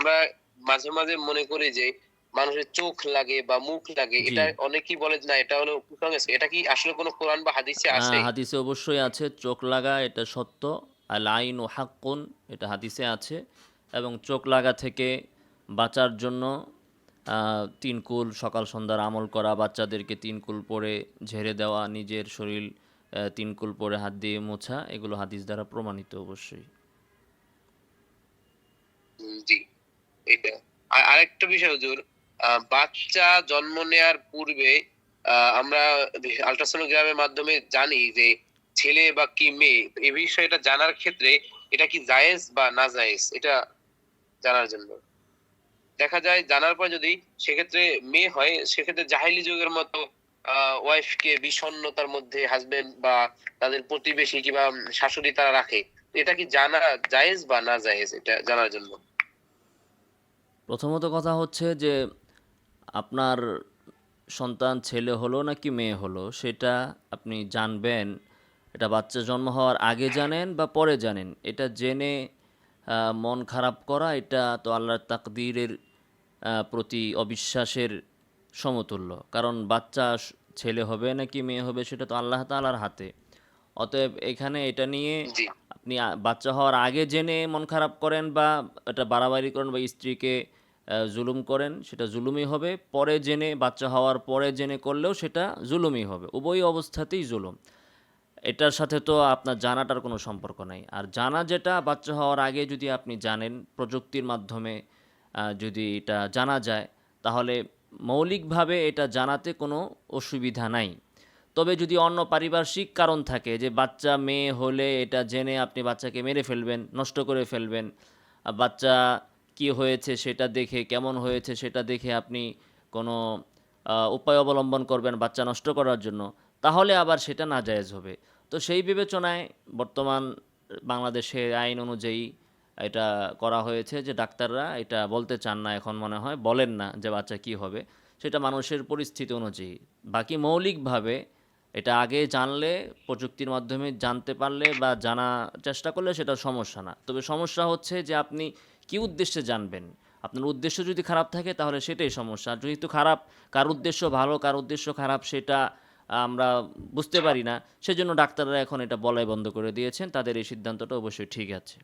আমরা মাঝে, মাঝে মনে করি যে মানুষের চোখ লাগে বা মুখ লাগে এটা অনেকেই বলে না এটা হলো কুসংস্কার। এটা কি আসলে কোনো কোরআন বা হাদিসে আ আছে? হাদিসে অবশ্যই আছে চোখ লাগা এটা সত্য। আল আইনু হাক্কুন এটা হাদিসে আছে এবং চোখ লাগা থেকে বাঁচার জন্য ৩ কুল সকাল সন্ধ্যার আমল করা, বাচ্চাদেরকে ৩ কুল পড়ে ঝেড়ে দেওয়া, নিজের শরীর ৩ কুল পড়ে হাত দিয়ে মোছা এগুলো হাদিস দ্বারা প্রমাণিত অবশ্যই। জি, এটা। আর আরেকটা বিষয় হুজুর, বাচ্চা জন্ম নেয়ার পূর্বে আমরা আল্ট্রাসোনোগ্রামের মাধ্যমে জানি যে ছেলে বা কি মেয়ে এ বিষয়টা জানার ক্ষেত্রে এটা কি জায়েজ বা না জায়েজ এটা জানার জন্য। দেখা যায় জানার পর যদি সেক্ষেত্রে মেয়ে হয় সেক্ষেত্রে জাহেলি যুগের মতো ওয়াইফকে বিষণ্ণতার মধ্যে হাজবেন্ড বা তাদের প্রতিবেশী কিংবা শাশুড়ি তারা রাখে। এটা কি জানা জায়েজ বা না জায়েজ এটা জানার জন্য? প্রথমত কথা হচ্ছে যে আপনার সন্তান ছেলে হলো নাকি মেয়ে হলো সেটা আপনি জানবেন এটা বাচ্চা জন্ম হওয়ার আগে জানেন বা পরে জানেন। এটা জেনে মন খারাপ করা এটা তো আল্লাহর তাকদীরের প্রতি অবিশ্বাসের সমতুল্য। কারণ বাচ্চা ছেলে হবে নাকি মেয়ে হবে সেটা তো আল্লাহ তাআলার হাতে। অতএব এখানে এটা নিয়ে আপনি বাচ্চা হওয়ার আগে জেনে মন খারাপ করেন বা এটা বাড়াবাড়ি করেন বা স্ত্রীকে জুলুম করেন সেটা জুলুমই হবে। পরে জেনে বাচ্চা হওয়ার পরে জেনে করলেও সেটা জুলুমই হবে। উভয় অবস্থাতেই জুলুম। এটার সাথে তো আপনার জানাটার কোনো সম্পর্ক নাই। আর জানা যেটা বাচ্চা হওয়ার আগে যদি আপনি জানেন প্রযুক্তির মাধ্যমে যদি এটা জানা যায় তাহলে মৌলিকভাবে এটা জানাতে কোনো অসুবিধা নাই। তবে যদি অন্য পারিপার্শ্বিক কারণ থাকে যে বাচ্চা মেয়ে হলে এটা জেনে আপনি বাচ্চাকে মেরে ফেলবেন, নষ্ট করে ফেলবেন। বাচ্চা কি হয়েছে সেটা দেখে, কেমন হয়েছে সেটা দেখে আপনি কোনো উপায় অবলম্বন করবেন বাচ্চা নষ্ট করার জন্য, তাহলে আবার সেটা নাজায়েজ হবে। তো সেই বিবেচনায় বর্তমান বাংলাদেশের আইন অনুযায়ী এটা করা হয়েছে যে ডাক্তাররা এটা বলতে চান না এখন মনে হয়, বলেন না যে বাচ্চা কি হবে। সেটা মানুষের পরিস্থিতি অনুযায়ী। বাকি মৌলিকভাবে এটা আগে জানলে প্রযুক্তির মাধ্যমে জানতে পারলে বা জানার চেষ্টা করলে সেটা সমস্যা না। তবে সমস্যা হচ্ছে যে আপনি কি উদ্দেশ্যে জানবেন? আপনার উদ্দেশ্য যদি খারাপ থাকে তাহলে সেটাই সমস্যা। যদি তো খারাপ, কার উদ্দেশ্য ভালো, কার উদ্দেশ্য খারাপ সেটা আমরা বুঝতে পারি না। সেজন্য ডাক্তাররা এখন এটা বলাই বন্ধ করে দিয়েছেন। তাদের এই সিদ্ধান্তটা অবশ্যই ঠিক আছে।